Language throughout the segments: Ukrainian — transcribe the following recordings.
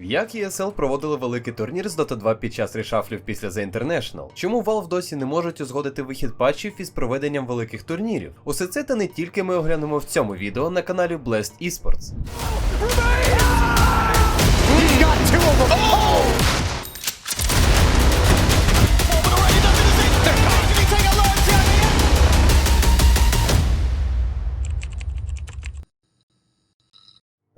Як ESL проводили великий турнір з Dota 2 під час решафлів після The International? Чому Valve досі не можуть узгодити вихід патчів із проведенням великих турнірів? Усе це та не тільки ми оглянемо в цьому відео на каналі Blast Esports.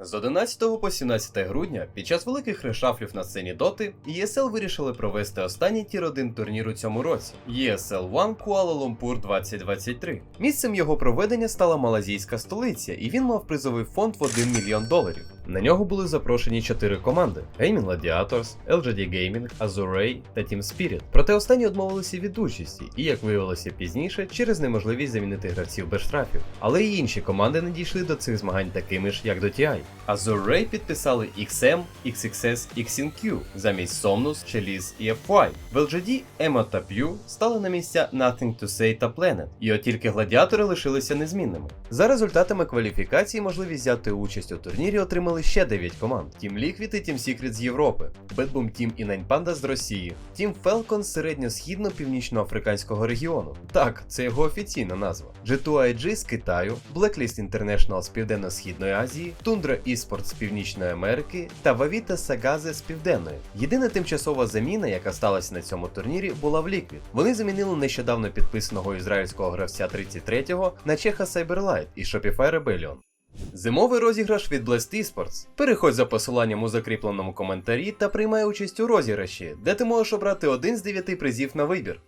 З 11 по 17 грудня під час великих решафлів на сцені Доти ESL вирішили провести останній тір 1 турнір у цьому році ESL One Kuala Lumpur 2023. Місцем його проведення стала малазійська столиця, і він мав призовий фонд в 1 мільйон доларів. На нього були запрошені чотири команди: Gaming Gladiators, LGD Gaming, Azurey та Team Spirit. Проте останні відмовилися від участі, і як виявилося пізніше, через неможливість замінити гравців без штрафів. Але й інші команди не дійшли до цих змагань такими ж, як до TI. Azurey підписали XM, XXS, XNQ замість Somnus, Chalice і FY. В LGD Emo та Pew стали на місця Nothing to Say та Planet, і от тільки гладіатори лишилися незмінними. За результатами кваліфікації можливість взяти участь у турнірі отримали ще 9 команд: Team Liquid і Team Secret з Європи, Bad Boom Team і Nine Panda з Росії, Team Falcon з середньо-східно-північноафриканського регіону. Так, це його офіційна назва. G2IG з Китаю, Blacklist International з Південно-Східної Азії, Tundra Esports з Північної Америки та Vavita Sagaze з Південної. Єдина тимчасова заміна, яка сталася на цьому турнірі, була в Liquid. Вони замінили нещодавно підписаного ізраїльського гравця 33-го на чеха Cyberlight і Shopify Rebellion. Зимовий розіграш від Blast Esports. Переходь за посиланням у закріпленому коментарі та приймай участь у розіграші, де ти можеш обрати один з дев'яти призів на вибір.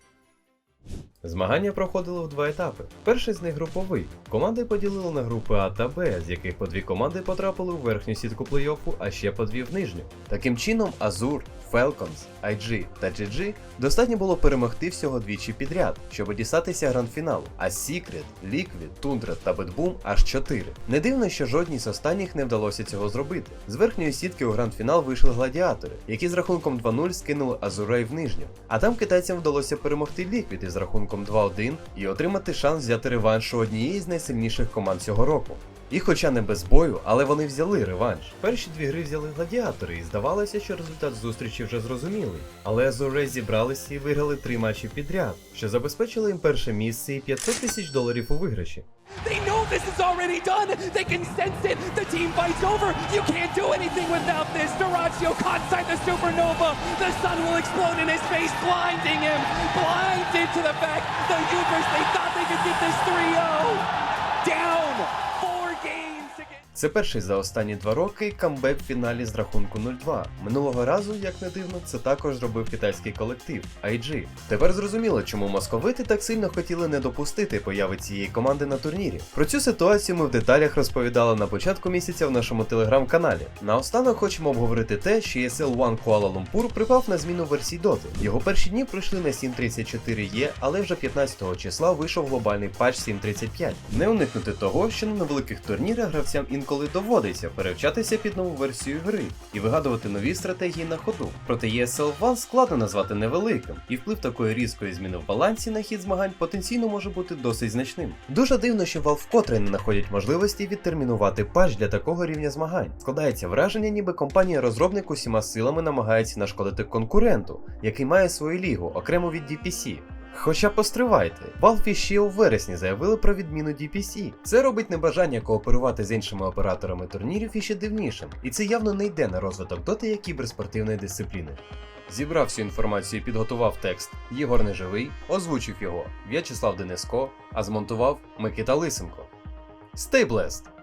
Змагання проходили в два етапи. Перший з них груповий. Команди поділили на групи А та Б, з яких по дві команди потрапили у верхню сітку плей-оффу, а ще по дві в нижню. Таким чином, Azur, Falcons, IG та GG достатньо було перемогти всього двічі підряд, щоб дістатися гранд-фіналу, а Secret, Liquid, Tundra та Bedboom аж 4. Не дивно, що жодній з останніх не вдалося цього зробити. З верхньої сітки у гранд-фінал вийшли гладіатори, які з рахунком 2-0 скинули Азурей в нижню. А там китайцям вдалося перемогти Liquid із рахунком 2-1 і отримати шанс взяти реванш у однієї з найсильніших команд цього року. І хоча не без бою, але вони взяли реванш. Перші дві гри взяли гладіатори, і здавалося, що результат зустрічі вже зрозумілий. Але Азуре зібралися і виграли три матчі підряд, що забезпечило їм перше місце і 500 тисяч доларів у виграші. They know this is already done. They can sense it. The team fight's over. You can't do anything without this. Duraccio caught inside the supernova. The sun will explode in his face, blinding him. Blinded to the fact the Ubers, they thought they could get this 3-0. Down. Це перший за останні два роки камбек в фіналі з рахунку 0-2. Минулого разу, як не дивно, це також зробив китайський колектив IG. Тепер зрозуміло, чому московити так сильно хотіли не допустити появи цієї команди на турнірі. Про цю ситуацію ми в деталях розповідали на початку місяця в нашому телеграм-каналі. Наостанок хочемо обговорити те, що ESL One Kuala Lumpur припав на зміну версій доти. Його перші дні пройшли на 7.34 е але вже 15 числа вийшов глобальний патч 7.35. Не уникнути того, що на невеликих турнірах гравцям інколи доводиться перевчатися під нову версію гри і вигадувати нові стратегії на ходу. Проте ESL One складно назвати невеликим, і вплив такої різкої зміни в балансі на хід змагань потенційно може бути досить значним. Дуже дивно, що Valve вкотре не знаходять можливості відтермінувати патч для такого рівня змагань. Складається враження, ніби компанія-розробник усіма силами намагається нашкодити конкуренту, який має свою лігу окремо від DPC. Хоча постривайте, Valve ще у вересні заявили про відміну DPC. Це робить небажання кооперувати з іншими операторами турнірів іще дивнішим, і це явно не йде на розвиток доти як кіберспортивної дисципліни. Зібрав всю інформацію підготував текст Єгор Неживий, озвучив його В'ячеслав Дениско, а змонтував Микита Лисенко. Stay blessed!